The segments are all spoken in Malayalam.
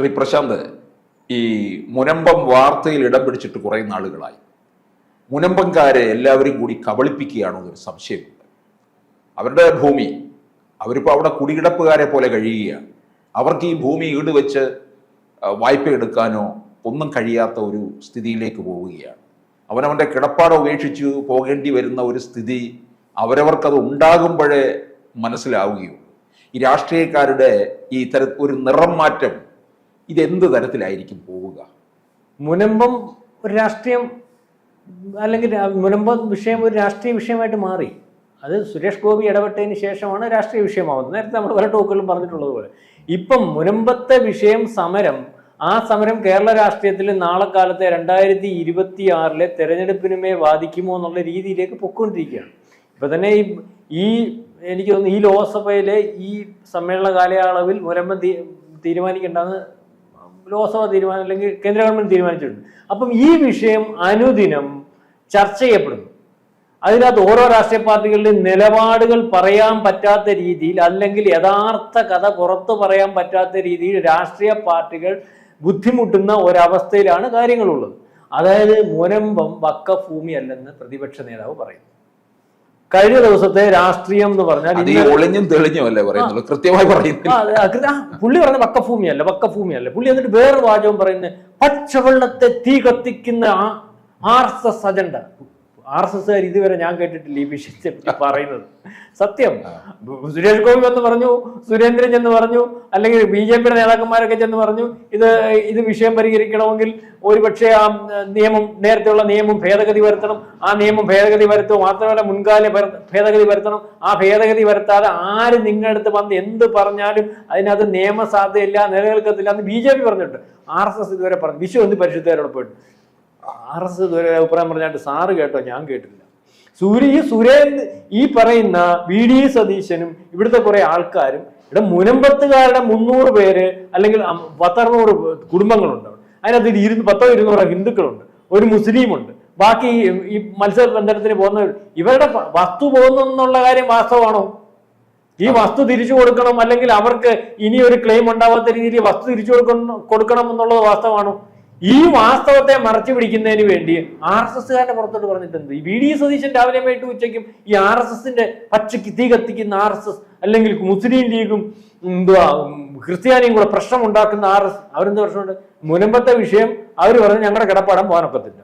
ശ്രീ പ്രശാന്ത് ഈ മുനമ്പം വാർത്തയിൽ ഇടം പിടിച്ചിട്ട് കുറേ നാളുകളായി. മുനമ്പംകാരെ എല്ലാവരും കൂടി കബളിപ്പിക്കുകയാണോ എന്നൊരു സംശയമുണ്ട്. അവരുടെ ഭൂമി അവരിപ്പോൾ അവിടെ കുടികിടപ്പുകാരെ പോലെ കഴിയുകയാണ്. അവർക്ക് ഈ ഭൂമി ഈട് വെച്ച് വായ്പ എടുക്കാനോ ഒന്നും കഴിയാത്ത ഒരു സ്ഥിതിയിലേക്ക് പോവുകയാണ്. അവനവന്റെ കിടപ്പാട് ഉപേക്ഷിച്ച് പോകേണ്ടി വരുന്ന ഒരു സ്ഥിതി അവരവർക്കത് ഉണ്ടാകുമ്പോഴേ മനസ്സിലാവുകയുള്ളൂ. ഈ രാഷ്ട്രീയക്കാരുടെ ഈ തര ഒരു നിറം മാറ്റം ഇതെന്ത് തരത്തിലായിരിക്കും പോവുക? മുനമ്പം ഒരു രാഷ്ട്രീയം അല്ലെങ്കിൽ മുനമ്പം വിഷയം ഒരു രാഷ്ട്രീയ വിഷയമായിട്ട് മാറി. അത് സുരേഷ് ഗോപി ഇടപെട്ടതിന് ശേഷമാണ് രാഷ്ട്രീയ വിഷയമാവുന്നത്. നേരത്തെ നമ്മൾ പല ടോക്കുകളും പറഞ്ഞിട്ടുള്ളത് പോലെ. ഇപ്പം മുനമ്പത്തെ വിഷയം സമരം ആ സമരം കേരള രാഷ്ട്രീയത്തിൽ നാളെ കാലത്തെ രണ്ടായിരത്തി ഇരുപത്തി ആറിലെ തെരഞ്ഞെടുപ്പിനുമേ ബാധിക്കുമോ എന്നുള്ള രീതിയിലേക്ക് പൊയ്ക്കൊണ്ടിരിക്കുകയാണ്. ഇപ്പം തന്നെ ഈ ഈ എനിക്ക് തോന്നുന്നു ഈ ലോക്സഭയിലെ ഈ സമ്മേളന കാലയളവിൽ മുനമ്പം തീരുമാനിക്കേണ്ടതെന്ന് ലോക്സഭ തീരുമാനം അല്ലെങ്കിൽ കേന്ദ്ര ഗവൺമെന്റ് തീരുമാനിച്ചിട്ടുണ്ട്. അപ്പം ഈ വിഷയം അനുദിനം ചർച്ച ചെയ്യപ്പെടുന്നു. അതിനകത്ത് ഓരോ രാഷ്ട്രീയ പാർട്ടികളുടെയും നിലപാടുകൾ പറയാൻ പറ്റാത്ത രീതിയിൽ അല്ലെങ്കിൽ യഥാർത്ഥ കഥ പുറത്തു പറയാൻ പറ്റാത്ത രീതിയിൽ രാഷ്ട്രീയ പാർട്ടികൾ ബുദ്ധിമുട്ടുന്ന ഒരവസ്ഥയിലാണ് കാര്യങ്ങളുള്ളത്. അതായത് മുനമ്പം വക്കഭൂമി അല്ലെന്ന് പ്രതിപക്ഷ നേതാവ് പറയുന്നു. കഴിഞ്ഞ ദിവസത്തെ രാഷ്ട്രീയം എന്ന് പറഞ്ഞാൽ ഒളിഞ്ഞും തെളിഞ്ഞും അല്ലേ പറയുന്നുള്ളൂ കൃത്യമായി പറയുന്നു പുള്ളി പറഞ്ഞ വക്കഭൂമിയല്ല വക്കഭൂമിയല്ല. പുള്ളി എന്നിട്ട് വേറെ വാചകം പറയുന്നത് പച്ചവെള്ളത്തെ തീ കത്തിക്കുന്ന R S S agenda. R S S ഇതുവരെ ഞാൻ കേട്ടിട്ടില്ല ഈ വിഷയത്തെ പറ്റി പറയുന്നത്. സത്യം. സുരേഷ് ഗോപി വന്ന് പറഞ്ഞു സുരേന്ദ്രൻ ചെന്ന് പറഞ്ഞു അല്ലെങ്കിൽ ബി ജെ പിയുടെ നേതാക്കന്മാരൊക്കെ ചെന്ന് പറഞ്ഞു ഇത് ഇത് വിഷയം പരിഹരിക്കണമെങ്കിൽ ഒരുപക്ഷെ ആ നിയമം നേരത്തെയുള്ള നിയമം ഭേദഗതി വരുത്തണം. ആ നിയമം ഭേദഗതി വരുത്തുക മാത്രമല്ല മുൻകാല ഭേദഗതി വരുത്തണം. ആ ഭേദഗതി വരുത്താതെ ആര് നിങ്ങളുടെ അടുത്ത് വന്ന് എന്ത് പറഞ്ഞാലും അതിനകത്ത് നിയമസാധ്യതയില്ല നിലനിൽക്കത്തില്ല എന്ന് ബി ജെ പി പറഞ്ഞിട്ടുണ്ട്. ആർ എസ് എസ് ഇതുവരെ പറഞ്ഞു. വിശ്വ എന്ത് പരിശുദ്ധരോട് പോയിട്ട്. ആർ എസ് ഇതുവരെ അഭിപ്രായം പറഞ്ഞായിട്ട് സാറ് കേട്ടോ ഞാൻ കേട്ടില്ല സൂര്യ ഈ സുരേന്ദ്ര ഈ പറയുന്ന വി ഡി സതീശനും ഇവിടുത്തെ കുറെ ആൾക്കാരും ഇവിടെ മുനമ്പത്തുകാരുടെ മുന്നൂറ് പേര് അല്ലെങ്കിൽ പത്തറുന്നൂറ് കുടുംബങ്ങളുണ്ട് അവിടെ. അതിനകത്ത് ഇരു പത്തോ ഇരുന്നൂറോ ഹിന്ദുക്കളുണ്ട്. ഒരു മുസ്ലിമുണ്ട്. ബാക്കി ഈ മത്സ്യബന്ധനത്തിന് പോകുന്നവർ ഇവരുടെ വസ്തു പോകുന്നു എന്നുള്ള കാര്യം വാസ്തവമാണോ? ഈ വസ്തു തിരിച്ചു കൊടുക്കണം അല്ലെങ്കിൽ അവർക്ക് ഇനി ഒരു ക്ലെയിം ഉണ്ടാവാത്ത രീതിയിൽ വസ്തു തിരിച്ചു കൊടുക്കണം കൊടുക്കണം എന്നുള്ളത് വാസ്തവമാണോ? ഈ വാസ്തവത്തെ മറച്ചു പിടിക്കുന്നതിന് വേണ്ടി ആർ എസ് എസ്കാരുടെ പുറത്തോട്ട് പറഞ്ഞിട്ടുണ്ട് വി ഡി സതീശൻ രാവിലെ വൈകിട്ട് ഉച്ചയ്ക്കും ഈ ആർ എസ് എസിന്റെ പച്ചയ്ക്ക് തീ കത്തിക്കുന്ന ആർ എസ് എസ് അല്ലെങ്കിൽ മുസ്ലിം ലീഗും എന്തുവാ ക്രിസ്ത്യാനിയും കൂടെ പ്രശ്നം ഉണ്ടാക്കുന്ന ആർ എസ് അവരെന്ത് പ്രശ്നമുണ്ട്? മുനമ്പത്തെ വിഷയം അവർ പറഞ്ഞ് ഞങ്ങളുടെ കിടപ്പാടം പോകാനൊക്കത്തില്ല.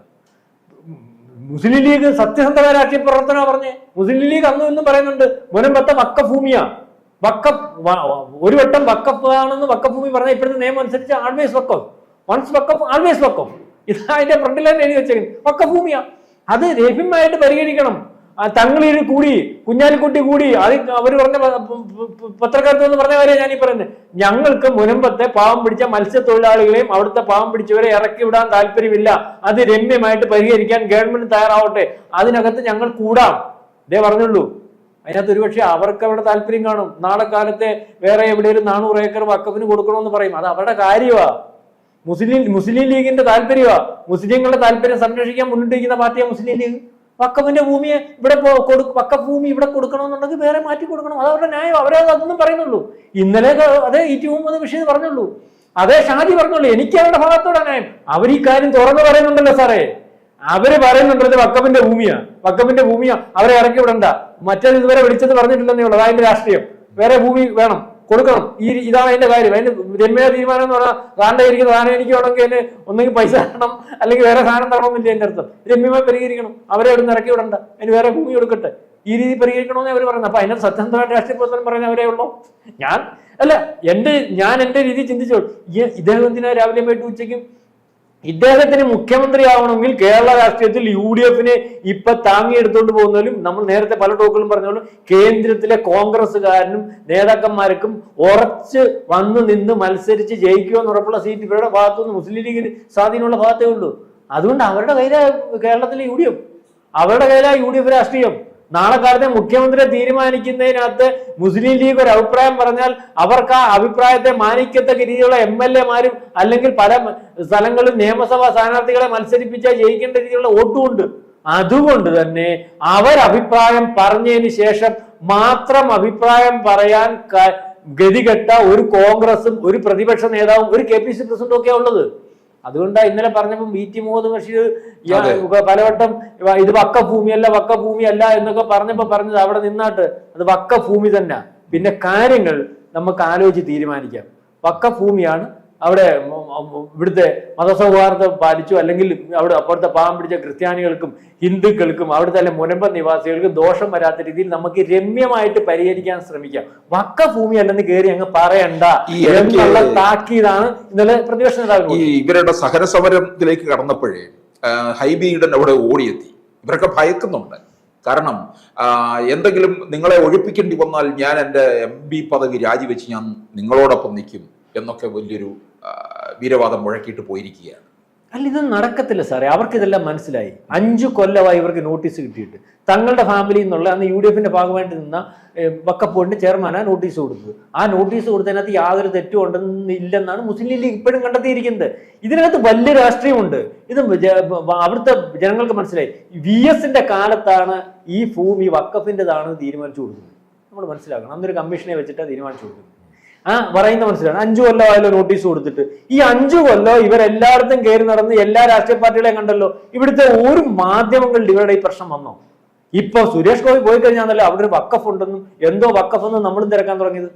മുസ്ലിം ലീഗ് സത്യസന്ധമായ രാഷ്ട്രീയ പ്രവർത്തന പറഞ്ഞ്. മുസ്ലിം ലീഗ് അന്നും ഇന്നും പറയുന്നുണ്ട് മുനമ്പത്തെ വക്കഭൂമിയാ. വക്കഫ് വ- ഒരു വട്ടം വക്കഫ് ആണെന്ന് വക്കഭൂമി പറഞ്ഞ ഇപ്പോഴത്തെ നിയമം അനുസരിച്ച് always waqf. Once waqf always waqf ഇത് അതിന്റെ ഫ്രണ്ടിൽ തന്നെ എഴുതി വെച്ചേക്കും വക്കഭൂമിയാ അത് രഹ്യമായിട്ട് പരിഗണിക്കണം തങ്ങളിൽ കൂടി കുഞ്ഞാലിക്കുട്ടി കൂടി അത് അവർ പറഞ്ഞ പ- പ- പ- പത്രക്കാരത്ത് എന്ന് പറഞ്ഞ കാര്യം ഞാൻ ഈ പറയുന്നത്. ഞങ്ങൾക്ക് മുനമ്പത്തെ പാവം പിടിച്ച മത്സ്യത്തൊഴിലാളികളെയും അവിടുത്തെ പാവം പിടിച്ചവരെ ഇറക്കി വിടാൻ താല്പര്യമില്ല. അത് രമ്യമായിട്ട് പരിഹരിക്കാൻ ഗവൺമെന്റ് തയ്യാറാവട്ടെ. അതിനകത്ത് ഞങ്ങൾ കൂടാം. ഇതേ പറഞ്ഞുള്ളൂ. അതിനകത്ത് ഒരുപക്ഷെ അവർക്ക് അവിടെ താല്പര്യം കാണും. നാളെ കാലത്തെ വേറെ എവിടെയെങ്കിലും നാനൂറ് ഏക്കർ വക്കഫിന് കൊടുക്കണമെന്ന് പറയും. അത് അവരുടെ കാര്യമാ. മുസ്ലിം മുസ്ലിം ലീഗിന്റെ താല്പര്യമാ? മുസ്ലിങ്ങളുടെ താല്പര്യം സംരക്ഷിക്കാൻ മുന്നിട്ടിരിക്കുന്ന പാർട്ടിയാ മുസ്ലിം ലീഗ്. വക്കഫിന്റെ ഭൂമിയെ ഇവിടെ വക്ക വക്കഫ് ഭൂമി ഇവിടെ കൊടുക്കണമെന്നുണ്ടെങ്കിൽ വേറെ മാറ്റി കൊടുക്കണം. അത് അവരുടെ ന്യായം അവരെ അതൊന്നും പറയുന്നുള്ളൂ. ഇന്നലെ അതേ ഈ മുഹമ്മദ് വിഷയം പറഞ്ഞുള്ളൂ. അതേ ഷാജി പറഞ്ഞുള്ളൂ. എനിക്ക് അവരുടെ ഭാഗത്തോടെ ന്യായം. അവർ ഈ കാര്യം തുറന്നു പറയുന്നുണ്ടല്ലോ സാറേ. അവർ പറയുന്നുണ്ടത് വക്കപ്പിന്റെ ഭൂമിയാ. വക്കഫിന്റെ ഭൂമിയാ. അവരെ ഇറക്കി വിടണ്ട. മറ്റേത് ഇതുവരെ വിളിച്ചത് പറഞ്ഞിട്ടില്ലെന്നേ ഉള്ളൂ. അതിന്റെ രാഷ്ട്രീയം. വേറെ ഭൂമി വേണം. കൊടുക്കണം. ഈ ഇതാണ് അതിന്റെ കാര്യം. അതിന് രമ്യ തീരുമാനം എന്ന് പറഞ്ഞാൽ താണ്ടായിരിക്കുന്ന സാധനം എനിക്ക് വേണമെങ്കിൽ അതിന് ഒന്നെങ്കിൽ പൈസ തരണം അല്ലെങ്കിൽ വേറെ സാധനം തരണമെന്നില്ല എന്റെ അർത്ഥം രമ്യമായി പരിഹരിക്കണം. അവരെ അവിടെ ഇറക്കി വിടണ്ട. അതിന് വേറെ ഭൂമി കൊടുക്കട്ടെ. ഈ രീതി പരിഹരിക്കണമെന്ന് അവർ പറയുന്നത്. അപ്പൊ അതിനകത്ത് സത്യസന്ധമായിട്ട് രാഷ്ട്രീയ പ്രവർത്തനം പറയുന്നവരേ ഉള്ളൂ. ഞാൻ അല്ല എന്റെ ഞാൻ എന്റെ രീതി ചിന്തിച്ചോളൂ. ഇദ്ദേഹം എന്തിനാ രാവിലെ പോയിട്ട് ഉച്ചയ്ക്കും ഇദ്ദേഹത്തിന് മുഖ്യമന്ത്രിയാവണമെങ്കിൽ കേരള രാഷ്ട്രീയത്തിൽ യു ഡി എഫിനെ ഇപ്പൊ താങ്ങിയെടുത്തോണ്ട് പോകുന്നതിലും നമ്മൾ നേരത്തെ പല ടോക്കുകളും പറഞ്ഞോളും കേന്ദ്രത്തിലെ കോൺഗ്രസ്സുകാരനും നേതാക്കന്മാർക്കും ഉറച്ച് വന്നു നിന്ന് മത്സരിച്ച് ജയിക്കുമെന്ന് ഉറപ്പുള്ള സീറ്റ് ഇവരുടെ ഭാഗത്തുനിന്ന് മുസ്ലിം ലീഗിന് സ്വാധീനമുള്ള ഭാഗത്തേ ഉള്ളൂ. അതുകൊണ്ട് അവരുടെ കയ്യിലെ കേരളത്തിലെ യു ഡി എഫ് അവരുടെ കയ്യിലെ യു ഡി എഫ് രാഷ്ട്രീയം. നാളെ കാലത്തെ മുഖ്യമന്ത്രിയെ തീരുമാനിക്കുന്നതിനകത്ത് മുസ്ലിം ലീഗ് ഒരു അഭിപ്രായം പറഞ്ഞാൽ അവർക്ക് ആ അഭിപ്രായത്തെ മാനിക്കത്തക്ക രീതിയിലുള്ള എം എൽ എമാരും അല്ലെങ്കിൽ പല സ്ഥലങ്ങളിൽ നിയമസഭാ സ്ഥാനാർത്ഥികളെ മത്സരിപ്പിച്ചാൽ ജയിക്കേണ്ട രീതിയിലുള്ള വോട്ടുമുണ്ട്. അതുകൊണ്ട് തന്നെ അവർ അഭിപ്രായം പറഞ്ഞതിന് ശേഷം മാത്രം അഭിപ്രായം പറയാൻ ഗതികെട്ട ഒരു കോൺഗ്രസും ഒരു പ്രതിപക്ഷ നേതാവും ഒരു കെ പി സി പ്രസിഡന്റും ഒക്കെയാണ് ഉള്ളത്. അതുകൊണ്ടാണ് ഇന്നലെ പറഞ്ഞപ്പോൾ വി ടി മുഹമ്മദ് ബഷീർ. പലവട്ടം ഇത് വക്ക ഭൂമിയല്ല വക്ക ഭൂമിയല്ല എന്നൊക്കെ പറഞ്ഞപ്പോ പറഞ്ഞത് അവിടെ നിന്നാട്ട് അത് വക്ക ഭൂമി തന്നെ പിന്നെ കാര്യങ്ങൾ നമുക്ക് ആലോചിച്ച് തീരുമാനിക്കാം വക്ക ഭൂമിയാണ് അവിടെ ഇവിടുത്തെ മതസൗഹാർദ്ദം പാലിച്ചു അല്ലെങ്കിൽ അവിടെ അപ്പുറത്തെ പാവം പിടിച്ച ക്രിസ്ത്യാനികൾക്കും ഹിന്ദുക്കൾക്കും അവിടുത്തെ അല്ലെ മുനമ്പ നിവാസികൾക്കും ദോഷം വരാത്ത രീതിയിൽ നമുക്ക് രമ്യമായിട്ട് പരിഹരിക്കാൻ ശ്രമിക്കാം. വക്ക ഭൂമി അല്ലെന്ന് കയറി അങ്ങ് പറയണ്ട. എന്നുള്ള താക്കീതാണ് ഇന്നലെ പ്രതിപക്ഷ നേതാവ് ഇവരുടെ സഹന സമരത്തിലേക്ക് കടന്നപ്പോഴേ ഹൈബിയുടെ അവിടെ ഓടിയെത്തി. ഇവരൊക്കെ ഭയക്കുന്നുണ്ട്. കാരണം എന്തെങ്കിലും നിങ്ങളെ ഒഴിപ്പിക്കേണ്ടി വന്നാൽ ഞാൻ എന്റെ എം പി പദവി രാജിവെച്ച് ഞാൻ നിങ്ങളോടൊപ്പം നിൽക്കും. എന്നൊക്കെ വലിയൊരു വീരവാദം മുഴക്കിയിട്ട് പോയിരിക്കുകയാണ്. അല്ല ഇത് നടക്കത്തില്ല സാറേ. അവർക്ക് ഇതെല്ലാം മനസ്സിലായി. അഞ്ചു കൊല്ലമായി ഇവർക്ക് നോട്ടീസ് കിട്ടിയിട്ട്. തങ്ങളുടെ ഫാമിലിയിൽ നിന്നുള്ള അന്ന് യു ഡി എഫിന്റെ ഭാഗമായിട്ട് നിന്ന വക്കപ്പോയിന്റ് ചെയർമാനാ നോട്ടീസ് കൊടുത്തത്. ആ നോട്ടീസ് കൊടുത്തതിനകത്ത് യാതൊരു തെറ്റും ഉണ്ടെന്ന് ഇല്ലെന്നാണ് മുസ്ലിം ലീഗ് ഇപ്പോഴും കണ്ടെത്തിയിരിക്കുന്നത്. ഇതിനകത്ത് വലിയ രാഷ്ട്രീയമുണ്ട്. ഇത് അവിടുത്തെ ജനങ്ങൾക്ക് മനസ്സിലായി. വി എസിന്റെ കാലത്താണ് ഈ ഭൂമി വക്കഫിന്റെതാണ് തീരുമാനിച്ചു കൊടുക്കുന്നത്. നമ്മൾ മനസ്സിലാക്കണം. അന്നൊരു കമ്മീഷനെ വെച്ചിട്ടാണ് തീരുമാനിച്ചു കൊടുക്കുന്നത്. ആ പറയുന്ന മനസ്സിലാണ്. അഞ്ചു കൊല്ലം ആയാലും നോട്ടീസ് കൊടുത്തിട്ട്. ഈ അഞ്ചു കൊല്ലം ഇവരെല്ലായിടത്തും കയറി നടന്ന് എല്ലാ രാഷ്ട്രീയ പാർട്ടികളെയും കണ്ടല്ലോ. ഇവിടുത്തെ ഒരു മാധ്യമങ്ങളിൽ ഇവരുടെ ഈ പ്രശ്നം വന്നോ? ഇപ്പൊ സുരേഷ് ഗോപി പോയി കഴിഞ്ഞാൽ അവിടെ ഒരു വക്കഫ് ഉണ്ടെന്നും എന്തോ വക്കഫ് എന്നും നമ്മളും തിരക്കാൻ തുടങ്ങിയത്.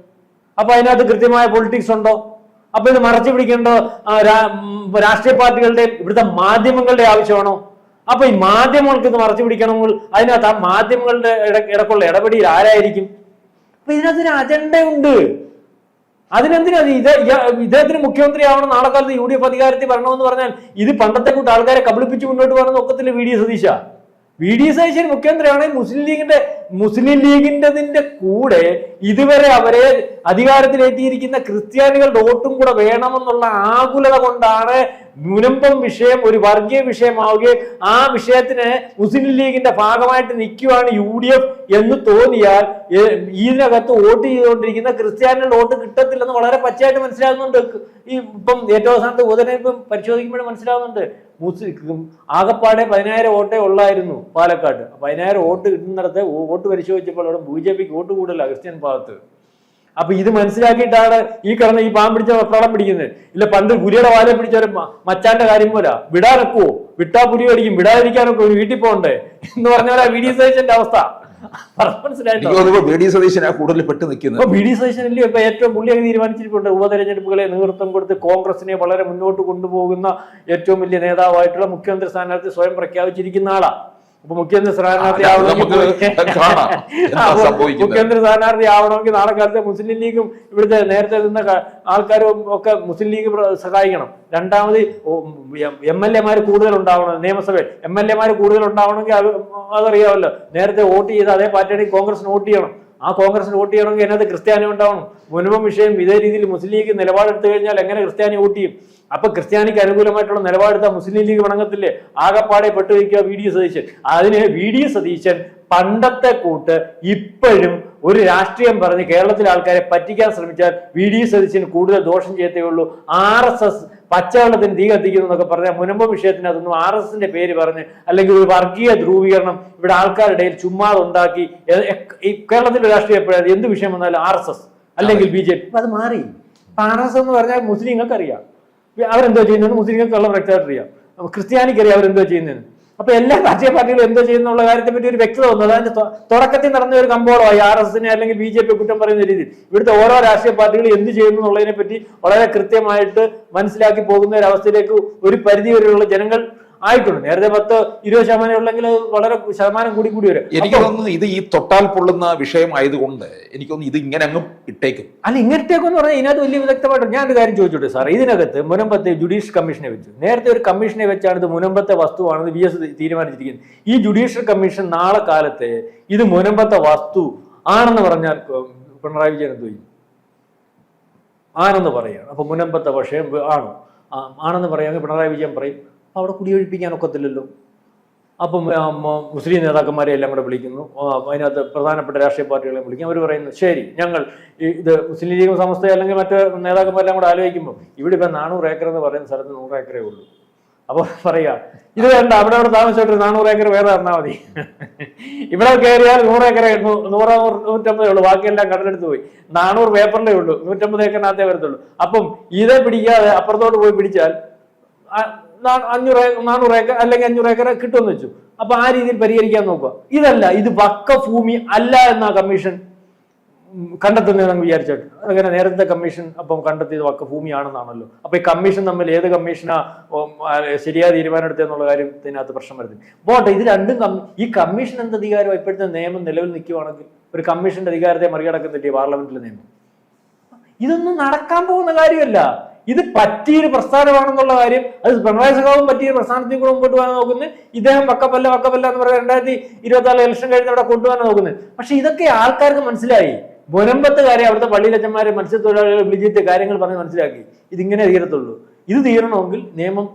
അപ്പൊ അതിനകത്ത് കൃത്യമായ പൊളിറ്റിക്സ് ഉണ്ടോ? അപ്പൊ ഇത് മറച്ചു പിടിക്കേണ്ടോ രാഷ്ട്രീയ പാർട്ടികളുടെ ഇവിടുത്തെ മാധ്യമങ്ങളുടെ ആവശ്യമാണോ? അപ്പൊ ഈ മാധ്യമങ്ങൾക്ക് ഇത് മറച്ചു പിടിക്കണമെങ്കിൽ അതിനകത്ത് ആ മാധ്യമങ്ങളുടെ ഇട- ഇടക്കുള്ള ഇടപെടിയിൽ ആരായിരിക്കും? അപ്പൊ ഇതിനകത്തൊരു അജണ്ട ഉണ്ട്. അതിനെന്തിനാ ഇത് ഇദ്ദേഹത്തിന് മുഖ്യമന്ത്രി ആവണം നാളെ കാലത്ത് യു ഡി എഫ് അധികാരത്തിൽ വരണമെന്ന് പറഞ്ഞാൽ ഇത് പണ്ടത്തെ കൂട്ട് ആൾക്കാരെ കബളിപ്പിച്ച് മുന്നോട്ട് പോകണം ഒക്കത്തില്ല V D Satheesa. V D Satheesan മുഖ്യമന്ത്രിയാണെങ്കിൽ മുസ്ലിം ലീഗിന്റെ മുസ്ലിം ലീഗിന്റെ കൂടെ ഇതുവരെ അവരെ അധികാരത്തിലെത്തിയിരിക്കുന്ന ക്രിസ്ത്യാനികളുടെ വോട്ടും കൂടെ വേണമെന്നുള്ള ആകുലത കൊണ്ടാണ് മുനമ്പം വിഷയം ഒരു വർഗീയ വിഷയമാവുകയും ആ വിഷയത്തിന് മുസ്ലിം ലീഗിന്റെ ഭാഗമായിട്ട് നിൽക്കുകയാണ് യു ഡി എഫ് എന്ന് തോന്നിയാൽ ഇതിനകത്ത് വോട്ട് ചെയ്തുകൊണ്ടിരിക്കുന്ന ക്രിസ്ത്യാനികളുടെ വോട്ട് കിട്ടത്തില്ലെന്ന് വളരെ പച്ചയായിട്ട് മനസ്സിലാകുന്നുണ്ട്. ഈ ഇപ്പം ഏറ്റവും അവസാനത്തെ ഉപതെരഞ്ഞെടുപ്പ് പരിശോധിക്കുമ്പോൾ മനസ്സിലാകുന്നുണ്ട്. മുസ്ലിം ആകപ്പാടെ പതിനായിരം വോട്ടേ ഉള്ളായിരുന്നു പാലക്കാട്. പതിനായിരം വോട്ട് കിട്ടുന്നിടത്ത് വോട്ട് പരിശോധിച്ചപ്പോൾ അവിടെ ബി ജെ പിക്ക് വോട്ട് കൂടുതലാണ് ക്രിസ്ത്യൻ ഭാഗത്ത്. അപ്പൊ ഇത് മനസ്സിലാക്കിയിട്ടാണ് ഈ കിടന്ന് ഈ പാമ്പ് പിടിച്ച വെപ്രാളം പിടിക്കുന്നത്. ഇല്ല പണ്ട് പുലിയുടെ വാല പിടിച്ച ഒരു മച്ചാന്റെ കാര്യം പോലെ വിടാറക്കുവോ വിട്ടാ പുലി അടിക്കും വിടാതിരിക്കാനൊക്കെ? ഒരു വീട്ടിൽ പോകണ്ടേ? എന്ന് പറഞ്ഞ വി ഡി സതീശന്റെ അവസ്ഥ. ഏറ്റവും പുള്ളിയൊക്കെ തീരുമാനിച്ചിട്ടുണ്ട് ഉപതെരഞ്ഞെടുപ്പുകളെ നേതൃത്വം കൊടുത്ത് കോൺഗ്രസിനെ വളരെ മുന്നോട്ട് കൊണ്ടുപോകുന്ന ഏറ്റവും വലിയ നേതാവായിട്ടുള്ള മുഖ്യമന്ത്രി സ്ഥാനാർത്ഥി സ്വയം പ്രഖ്യാപിച്ചിരിക്കുന്ന ആളാ. മുഖ്യമന്ത്രി സ്ഥാനാർത്ഥി. മുഖ്യമന്ത്രി സ്ഥാനാർത്ഥി ആവണമെങ്കിൽ നാളെ കാലത്തെ മുസ്ലിം ലീഗും ഇവിടുത്തെ നേരത്തെ നിന്ന ആൾക്കാരും ഒക്കെ മുസ്ലിം ലീഗ് സഹായിക്കണം. രണ്ടാമത് എം എൽ എമാർ കൂടുതൽ ഉണ്ടാവണം നിയമസഭയിൽ. എം എൽ എമാർ കൂടുതൽ ഉണ്ടാവണമെങ്കിൽ അത് അതറിയാമല്ലോ. നേരത്തെ വോട്ട് ചെയ്ത് അതേ പാർട്ടിയാണെങ്കിൽ കോൺഗ്രസിന് വോട്ട് ചെയ്യണം. ആ കോൺഗ്രസിന് വോട്ട് ചെയ്യണമെങ്കിൽ അതിനകത്ത് ക്രിസ്ത്യാനി ഉണ്ടാവണം? മുൻപും വിഷയം ഇതേ രീതിയിൽ മുസ്ലിം ലീഗ് നിലപാടെടുത്തു കഴിഞ്ഞാൽ എങ്ങനെ ക്രിസ്ത്യാനി വോട്ട് ചെയ്യും? അപ്പൊ ക്രിസ്ത്യാനിക്ക് അനുകൂലമായിട്ടുള്ള നിലപാടെടുത്താൽ മുസ്ലിം ലീഗ് വണങ്ങത്തില്ലേ ആകപ്പാടെ പെട്ടുവയ്ക്കുക വി ഡി സതീശൻ. അതിന് വി ഡി സതീശൻ പണ്ടത്തെ കൂട്ട് ഇപ്പോഴും ഒരു രാഷ്ട്രീയം പറഞ്ഞ് കേരളത്തിലെ ആൾക്കാരെ പറ്റിക്കാൻ ശ്രമിച്ചാൽ വി ഡി സതീശന് കൂടുതൽ ദോഷം ചെയ്യത്തേ ഉള്ളൂ. ആർ എസ് എസ് പച്ചവെള്ളത്തിന് തീ കത്തിക്കുന്നു എന്നൊക്കെ പറഞ്ഞാൽ മുനമ്പ് വിഷയത്തിന് അതൊന്നും ആർ എസ് എസിന്റെ പേര് പറഞ്ഞ് അല്ലെങ്കിൽ ഒരു വർഗീയ ധ്രുവീകരണം ഇവിടെ ആൾക്കാരുടെ ചുമ്മാതെ ഉണ്ടാക്കി ഈ കേരളത്തിലെ രാഷ്ട്രീയം എപ്പോഴാണ് എന്ത് വിഷയം വന്നാലും ആർ എസ് എസ് അല്ലെങ്കിൽ ബി ജെ പി. അത് മാറി. ആർ എസ് എന്ന് പറഞ്ഞാൽ മുസ്ലിങ്ങൾക്ക് അറിയാം അവരെന്തോ ചെയ്യുന്നത് മുസ്ലിങ്ങൾക്ക് വെള്ളം വ്യക്തമായിട്ട് അറിയാം. ക്രിസ്ത്യാനിക്ക് അറിയാം അവരെന്തോ ചെയ്യുന്നതെന്ന്. അപ്പൊ എല്ലാ രാഷ്ട്രീയ പാർട്ടികളും എന്തോ ചെയ്യുന്നുള്ള കാര്യത്തെ പറ്റി ഒരു വ്യക്തത വന്നു. അതായത് തുടക്കത്തിൽ നടന്ന ഒരു കമ്പോളമായി ആർ എസ് എസിനെ അല്ലെങ്കിൽ ബി ജെ പി കുറ്റം പറയുന്ന രീതിയിൽ. ഇവിടുത്തെ ഓരോ രാഷ്ട്രീയ പാർട്ടികളും എന്ത് ചെയ്യുന്നു എന്നുള്ളതിനെ പറ്റി വളരെ കൃത്യമായിട്ട് മനസ്സിലാക്കി പോകുന്ന ഒരു അവസ്ഥയിലേക്ക് ഒരു പരിധി വരെയുള്ള ജനങ്ങൾ ആയിട്ടുണ്ട് നേരത്തെ പത്ത് ഇരുപത് ശതമാനം ഉള്ളെങ്കിൽ അത് വളരെ ശതമാനം കൂടി കൂടി വരും. എനിക്ക് തോന്നുന്നു ഇത് ഈ തൊട്ടാൽ പൊള്ളുന്ന വിഷയമായതുകൊണ്ട് എനിക്ക് തോന്നുന്നു ഇത് ഇങ്ങനെ അങ്ങ് ഇട്ടേക്കും. അല്ല ഇങ്ങനത്തേക്കെന്ന് പറഞ്ഞാൽ ഇതിനകത്ത് വലിയ വിദഗ്ധമായിട്ട് ഞാൻ ഒരു കാര്യം ചോദിച്ചോട്ടെ സാർ ഇതിനകത്ത് മുനമ്പത്തെ ജുഡീഷ്യൽ കമ്മീഷനെ വെച്ചു. നേരത്തെ ഒരു കമ്മീഷനെ വെച്ചാണ് ഇത് മുനമ്പത്തെ വസ്തുവാണെന്ന് വി എസ് തീരുമാനിച്ചിരിക്കുന്നത്. ഈ ജുഡീഷ്യൽ കമ്മീഷൻ നാളെ കാലത്തെ ഇത് മുനമ്പത്തെ വസ്തു ആണെന്ന് പറഞ്ഞാൽ പിണറായി വിജയൻ എന്ത് ചെയ്യും? ആണെന്ന് പറയുകയാണ് അപ്പൊ മുനമ്പത്തെ പക്ഷേ ആണോ? ആണെന്ന് പറയാമെങ്കിൽ പിണറായി വിജയൻ പറയും. അവിടെ കുടിയൊഴിപ്പിക്കാൻ ഒക്കത്തില്ലല്ലോ. അപ്പം മുസ്ലിം നേതാക്കന്മാരെ എല്ലാം കൂടെ വിളിക്കുന്നു. അതിനകത്ത് പ്രധാനപ്പെട്ട രാഷ്ട്രീയ പാർട്ടികളെ വിളിക്കും അവർ പറയുന്നു ശരി ഞങ്ങൾ ഇത് മുസ്ലിം ലീഗ് സംസ്ഥ അല്ലെങ്കിൽ മറ്റ് നേതാക്കന്മാരെല്ലാം കൂടെ ആലോചിക്കുമ്പോൾ ഇവിടെ ഇപ്പം നാനൂറ് ഏക്കർ എന്ന് പറയുന്ന സ്ഥലത്ത് നൂറ് ഏക്കറേ ഉള്ളൂ. അപ്പോൾ പറയാ ഇത് വേണ്ട അവിടെ അവിടെ താമസിച്ചിട്ട് നാനൂറ് ഏക്കർ വേറെ തന്നാൽ മതി. ഇവിടെ കയറിയാൽ നൂറ് ഏക്കർ നൂറ് നൂറ്റമ്പതേ ഉള്ളൂ. ബാക്കിയെല്ലാം കടലെടുത്ത് പോയി. നാനൂറ് പേപ്പറിലേ ഉള്ളൂ നൂറ്റമ്പത് ഏക്കറിനകത്തേ വരത്തുള്ളൂ. അപ്പം ഇതേ പിടിക്കാതെ അപ്പുറത്തോട്ട് പോയി പിടിച്ചാൽ അഞ്ഞൂറ് നാനൂറ് ഏക്കർ അല്ലെങ്കിൽ അഞ്ഞൂറ് ഏക്കർ കിട്ടുമെന്ന് വെച്ചു. അപ്പൊ ആ രീതിയിൽ പരിഹരിക്കാൻ നോക്കുക. ഇതല്ല ഇത് വക്ക ഭൂമി അല്ല എന്ന കമ്മീഷൻ കണ്ടെത്തുന്നതെന്ന് വിചാരിച്ചു അങ്ങനെ നേരത്തെ കമ്മീഷൻ അപ്പം കണ്ടെത്തിയത് വക്ക ഭൂമിയാണെന്നാണല്ലോ അപ്പൊ ഈ കമ്മീഷൻ തമ്മിൽ ഏത് കമ്മീഷനാ ശരിയായ തീരുമാനം എടുത്തെന്നുള്ള കാര്യത്തിനകത്ത് പ്രശ്നം വരുന്നത് പോട്ടെ ഇത് രണ്ടും ഈ കമ്മീഷൻ എന്ത് അധികാരം ഇപ്പോഴത്തെ നിയമം നിലവിൽ നിൽക്കുവാണെങ്കിൽ ഒരു കമ്മീഷന്റെ അധികാരത്തെ മറികടക്കുന്നില്ലേ പാർലമെന്റിലെ നിയമം? ഇതൊന്നും നടക്കാൻ പോകുന്ന കാര്യമല്ല. ഇത് പറ്റിയൊരു പ്രസ്ഥാനമാണെന്നുള്ള കാര്യം അത് പിണറായി സഖാവും പറ്റിയ പ്രസ്ഥാനത്തിൽ കൂടെ മുമ്പോട്ട് പോകാൻ നോക്കുന്നത് ഇദ്ദേഹം വക്കപ്പല്ല വക്കപ്പല്ല എന്ന് പറയുന്നത് രണ്ടായിരത്തി ഇരുപത്തി ആറ് ഇലക്ഷൻ കഴിഞ്ഞ് അവിടെ കൊണ്ടുപോകാൻ നോക്കുന്നത്. പക്ഷെ ഇതൊക്കെ ആൾക്കാർക്ക് മനസ്സിലായി. മുനമ്പത്തുകാരെ അവിടുത്തെ പള്ളിയിലച്ചന്മാരെ മത്സ്യത്തൊഴിലാളികൾ വിളിച്ചിട്ട് കാര്യങ്ങൾ പറഞ്ഞ് മനസ്സിലാക്കി. ഇതിങ്ങനെ തീരത്തുള്ളൂ. ഇത് തീരണമെങ്കിൽ നിയമം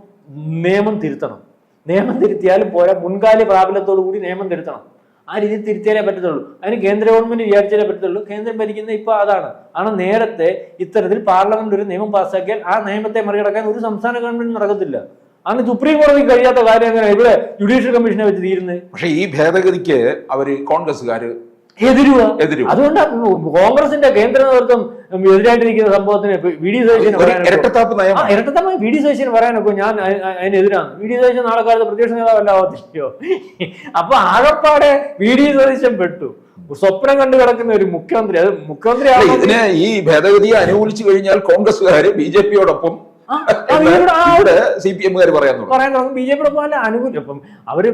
നിയമം തിരുത്തണം. നിയമം തിരുത്തിയാലും പോരാ മുൻകാല പ്രാബല്യത്തോടു കൂടി നിയമം തിരുത്തണം. ആ രീതിയിൽ തിരുത്തിയാലേ പറ്റത്തുള്ളൂ. അതിന് കേന്ദ്ര ഗവൺമെന്റ് വിചാരിച്ചാലേ പറ്റത്തുള്ളൂ. കേന്ദ്രം ഭരിക്കുന്ന ഇപ്പൊ അതാണ്. ആണ് നേരത്തെ ഇത്തരത്തിൽ പാർലമെന്റ് ഒരു നിയമം പാസ്സാക്കിയാൽ ആ നിയമത്തെ മറികടക്കാൻ ഒരു സംസ്ഥാന ഗവൺമെന്റ് നടക്കത്തില്ല. അന്ന് സുപ്രീം കോടതി കഴിയാത്ത കാര്യം അങ്ങനെ ഇവിടെ ജുഡീഷ്യൽ കമ്മീഷനെ വെച്ച് തീരുന്നത്. പക്ഷേ ഈ ഭേദഗതിക്ക് അവർ കോൺഗ്രസ്സുകാര് എതിരുവ. അതുകൊണ്ട് കോൺഗ്രസിന്റെ കേന്ദ്ര നേതൃത്വം എതിരായിട്ടിരിക്കുന്ന സംഭവത്തിന് വി ഡി പറയാനൊക്കെ- ഇരട്ടത്താപ്പ് വി ഡി സതീശന് പറയാനൊക്കെ? ഞാൻ അതിനെതിരാണ് വി ഡി സതീശൻ നാളെ കാലത്ത് പ്രതിപക്ഷ നേതാവല്ല ആവത്തില്ലയോ? അപ്പൊ ആകപ്പാടെ വി ഡി സതീശൻ പെട്ടു. സ്വപ്നം കണ്ടു കിടക്കുന്ന ഒരു മുഖ്യമന്ത്രി. അത് മുഖ്യമന്ത്രി ഇതിനെ ഈ ഭേദഗതിയെ അനുകൂലിച്ചു കഴിഞ്ഞാൽ കോൺഗ്രസ്സുകാര് ബി ജെ പിയോടൊപ്പം സി പി എമ്മുകാർ പറയാൻ തുടങ്ങും ബി ജെ പിയുടെ പോലെ അനുകൂലം ഇപ്പം അവർ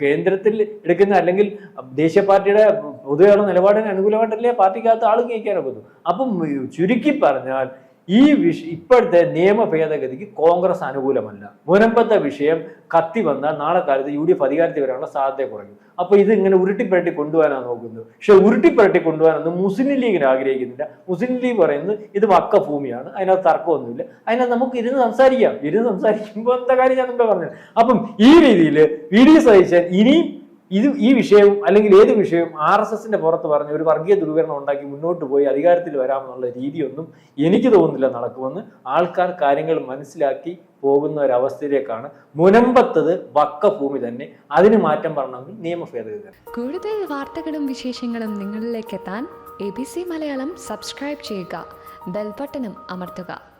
കേന്ദ്രത്തിൽ എടുക്കുന്ന അല്ലെങ്കിൽ ദേശീയ പാർട്ടിയുടെ പൊതുവെയുള്ള നിലപാടിന് അനുകൂലമായിട്ടല്ലേ പാർട്ടിക്കകത്ത് ആൾ ജയിക്കാനൊക്കെ അപ്പം ചുരുക്കി പറഞ്ഞാൽ ഈ വിഷ ഇപ്പോഴത്തെ നിയമ ഭേദഗതിക്ക് കോൺഗ്രസ് അനുകൂലമല്ല. മുനമ്പത്തെ വിഷയം കത്തി വന്നാൽ നാളെ കാലത്ത് യു ഡി എഫ് അധികാരത്തിൽ വരാനുള്ള സാധ്യത കുറയും. അപ്പൊ ഇത് ഇങ്ങനെ ഉരുട്ടിപ്പരട്ടി കൊണ്ടുപോകാനാണ് നോക്കുന്നത്. പക്ഷെ ഉരുട്ടിപ്പരട്ടി കൊണ്ടുപോകാനൊന്നും മുസ്ലിം ലീഗിന് ആഗ്രഹിക്കുന്നില്ല. മുസ്ലിം ലീഗ് പറയുന്നത് ഇത് വക്ക ഭൂമിയാണ് അതിനകത്ത് തർക്കമൊന്നുമില്ല. അതിനകത്ത് നമുക്ക് ഇരുന്ന് സംസാരിക്കാം. ഇരുന്ന് സംസാരിക്കുമ്പോൾ എന്താ കാര്യം ഞാൻ മുമ്പേ പറഞ്ഞത് അപ്പം ഈ രീതിയിൽ വി. ഡി. സതീശൻ ഇനിയും ഇത് ഈ വിഷയവും അല്ലെങ്കിൽ ഏത് വിഷയവും ആർ എസ് എസിന്റെ പുറത്ത് പറഞ്ഞ് ഒരു വർഗീയ ധ്രുവീകരണം ഉണ്ടാക്കി മുന്നോട്ട് പോയി അധികാരത്തിൽ വരാമെന്നുള്ള രീതിയൊന്നും എനിക്ക് തോന്നുന്നില്ല നടക്കുമെന്ന് ആൾക്കാർ കാര്യങ്ങൾ മനസ്സിലാക്കി പോകുന്ന ഒരവസ്ഥയിലേക്കാണ്. മുനമ്പത്തത് വക്ക ഭൂമി തന്നെ. അതിന് മാറ്റം പറഞ്ഞെങ്കിൽ നിയമ ഭേദഗതി കൂടുതൽ വാർത്തകളും വിശേഷങ്ങളും നിങ്ങളിലേക്ക് എത്താൻ A B C Malayalam subscribe ചെയ്യുക. ബെൽബട്ടനും അമർത്തുക.